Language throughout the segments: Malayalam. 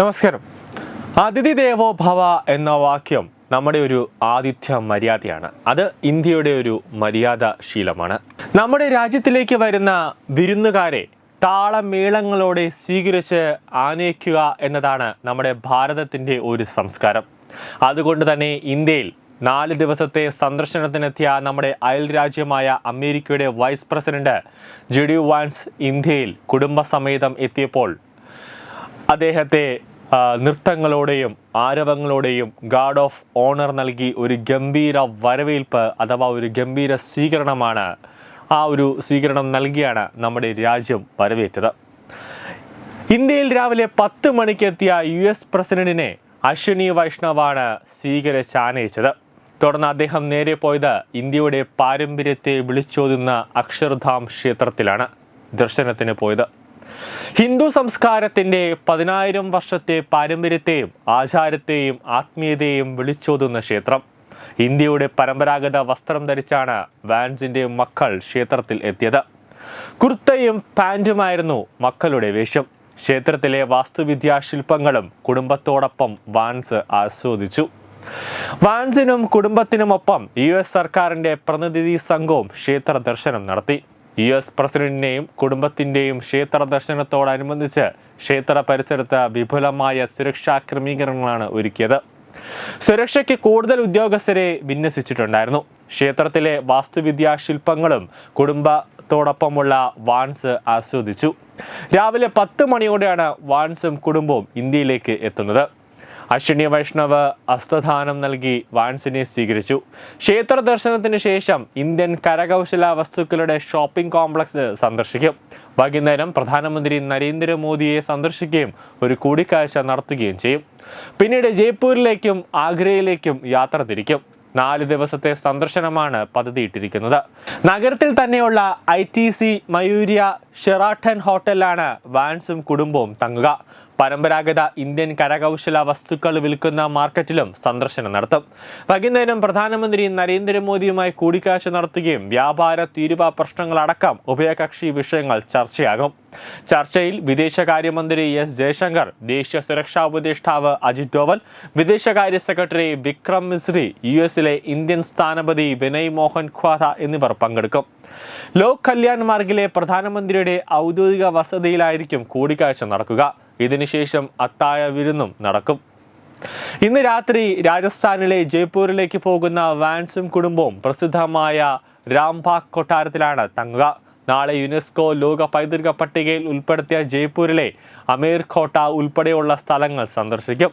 നമസ്കാരം. അതിഥി ദേവോ ഭവ എന്ന വാക്യം നമ്മുടെ ഒരു ആതിഥ്യ മര്യാദയാണ്. അത് ഇന്ത്യയുടെ ഒരു മര്യാദ ശീലമാണ്. നമ്മുടെ രാജ്യത്തിലേക്ക് വരുന്ന വിരുന്നുകാരെ താളമേളങ്ങളോടെ സ്വീകരിച്ച് ആനയിക്കുക എന്നതാണ് നമ്മുടെ ഭാരതത്തിന്റെ ഒരു സംസ്കാരം. അതുകൊണ്ട് തന്നെ ഇന്ത്യയിൽ നാല് ദിവസത്തെ സന്ദർശനത്തിനെത്തിയ നമ്മുടെ അയൽ രാജ്യമായ അമേരിക്കയുടെ വൈസ് പ്രസിഡന്റ് ജെഡി വാൻസ് ഇന്ത്യയിൽ കുടുംബസമേതം എത്തിയപ്പോൾ അദ്ദേഹത്തെ നൃത്തങ്ങളോടെയും ആരവങ്ങളോടെയും ഗാർഡ് ഓഫ് ഓണർ നൽകി ഒരു ഗംഭീര വരവേൽപ്പ് അഥവാ ഒരു ഗംഭീര സ്വീകരണമാണ്. ആ ഒരു സ്വീകരണം നൽകിയാണ് നമ്മുടെ രാജ്യം വരവേറ്റത്. ഇന്ത്യയിൽ രാവിലെ പത്ത് മണിക്ക് എത്തിയ യു എസ് പ്രസിഡന്റിനെ അശ്വിനി വൈഷ്ണവാണ് സ്വീകരിച്ച് ആനയിച്ചത് തുടർന്ന് അദ്ദേഹം നേരെ പോയത് ഇന്ത്യയുടെ പാരമ്പര്യത്തെ വിളിച്ചോതുന്ന അക്ഷർധാം ക്ഷേത്രത്തിലാണ് ദർശനത്തിന് പോയത്. ഹിന്ദു സംസ്കാരത്തിന്റെ പതിനായിരം വർഷത്തെ പാരമ്പര്യത്തെയും ആചാരത്തെയും ആത്മീയതയെയും വിളിച്ചോതുന്ന ക്ഷേത്രം. ഇന്ത്യയുടെ പരമ്പരാഗത വസ്ത്രം ധരിച്ചാണ് വാൻസിന്റെ മക്കൾ ക്ഷേത്രത്തിൽ എത്തിയത്. കുർത്തയും പാന്റുമായിരുന്നു മക്കളുടെ വേഷം. ക്ഷേത്രത്തിലെ വാസ്തുവിദ്യാ ശില്പങ്ങളും കുടുംബത്തോടൊപ്പം വാൻസ് ആസ്വദിച്ചു. വാൻസിനും കുടുംബത്തിനുമൊപ്പം യു എസ് സർക്കാരിന്റെ പ്രതിനിധി സംഘവും ക്ഷേത്ര ദർശനം നടത്തി. യു എസ് പ്രസിഡന്റിനെയും കുടുംബത്തിന്റെയും ക്ഷേത്ര ദർശനത്തോടനുബന്ധിച്ച് ക്ഷേത്ര പരിസരത്ത് വിപുലമായ സുരക്ഷാ ക്രമീകരണങ്ങളാണ് ഒരുക്കിയത്. സുരക്ഷയ്ക്ക് കൂടുതൽ ഉദ്യോഗസ്ഥരെ വിന്യസിച്ചിട്ടുണ്ടായിരുന്നു. ക്ഷേത്രത്തിലെ വാസ്തുവിദ്യാ ശില്പങ്ങളും കുടുംബത്തോടൊപ്പമുള്ള വാൻസ് ആസ്വദിച്ചു. രാവിലെ പത്ത് മണിയോടെയാണ് വാൻസും കുടുംബവും ഇന്ത്യയിലേക്ക് എത്തുന്നത്. അശ്വിനി വൈഷ്ണവ് അസ്തദാനം നൽകി വാൻസിനെ സ്വീകരിച്ചു. ക്ഷേത്ര ദർശനത്തിന് ശേഷം ഇന്ത്യൻ കരകൗശല വസ്തുക്കളുടെ ഷോപ്പിംഗ് കോംപ്ലക്സ് സന്ദർശിക്കും. വൈകുന്നേരം പ്രധാനമന്ത്രി നരേന്ദ്രമോദിയെ സന്ദർശിക്കുകയും ഒരു കൂടിക്കാഴ്ച നടത്തുകയും ചെയ്യും. പിന്നീട് ജയ്പൂരിലേക്കും ആഗ്രയിലേക്കും യാത്ര തിരിക്കും. നാല് ദിവസത്തെ സന്ദർശനമാണ് പദ്ധതിയിട്ടിരിക്കുന്നത്. നഗരത്തിൽ തന്നെയുള്ള I T C Maurya Sheraton ഹോട്ടലിലാണ് വാൻസും കുടുംബവും തങ്ങുക. പരമ്പരാഗത ഇന്ത്യൻ കരകൗശല വസ്തുക്കൾ വിൽക്കുന്ന മാർക്കറ്റിലും സന്ദർശനം നടത്തും. വൈകുന്നേരം പ്രധാനമന്ത്രി നരേന്ദ്രമോദിയുമായി കൂടിക്കാഴ്ച നടത്തുകയും വ്യാപാര തീരുവ പ്രശ്നങ്ങളടക്കം ഉഭയകക്ഷി വിഷയങ്ങൾ ചർച്ചയാകും. ചർച്ചയിൽ വിദേശകാര്യമന്ത്രി എസ് ജയശങ്കർ ദേശീയ സുരക്ഷാ ഉപദേഷ്ടാവ് അജിത് ഡോവൽ വിദേശകാര്യ സെക്രട്ടറി വിക്രം മിസ്രി യു എസിലെ ഇന്ത്യൻ സ്ഥാനപതി വിനയ് മോഹൻ ഖ്വാദ എന്നിവർ പങ്കെടുക്കും. ലോക് കല്യാൺ മാർഗിലെ പ്രധാനമന്ത്രിയുടെ ഔദ്യോഗിക വസതിയിലായിരിക്കും കൂടിക്കാഴ്ച നടക്കുക. ഇതിനുശേഷം അത്താഴ വിരുന്നും നടക്കും. ഇന്ന് രാത്രി രാജസ്ഥാനിലെ ജയ്പൂരിലേക്ക് പോകുന്ന വാൻസും കുടുംബവും പ്രസിദ്ധമായ രാംബാഗ് കൊട്ടാരത്തിലാണ് തങ്ങുക. നാളെ യുനെസ്കോ ലോക പൈതൃക പട്ടികയിൽ ഉൾപ്പെടുത്തിയ ജയ്പൂരിലെ അമീർ ഖോട്ട ഉൾപ്പെടെയുള്ള സ്ഥലങ്ങൾ സന്ദർശിക്കും.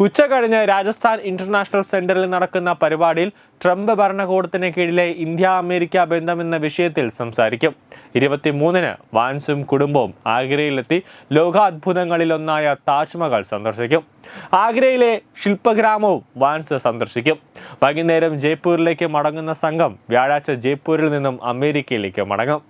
ഉച്ച കഴിഞ്ഞ് രാജസ്ഥാൻ ഇന്റർനാഷണൽ സെന്ററിൽ നടക്കുന്ന പരിപാടിയിൽ ട്രംപ് ഭരണകൂടത്തിന് കീഴിലെ ഇന്ത്യ അമേരിക്ക ബന്ധം എന്ന വിഷയത്തിൽ സംസാരിക്കും. ഇരുപത്തിമൂന്നിന് വാൻസും കുടുംബവും ആഗ്രയിലെത്തി ലോകാത്ഭുതങ്ങളിലൊന്നായ താജ്മഹൽ സന്ദർശിക്കും. ആഗ്രയിലെ ശില്പഗ്രാമവും വാൻസ് സന്ദർശിക്കും. വൈകുന്നേരം ജയ്പൂരിലേക്ക് മടങ്ങുന്ന സംഘം വ്യാഴാഴ്ച ജയ്പൂരിൽ നിന്നും അമേരിക്കയിലേക്ക് മടങ്ങും.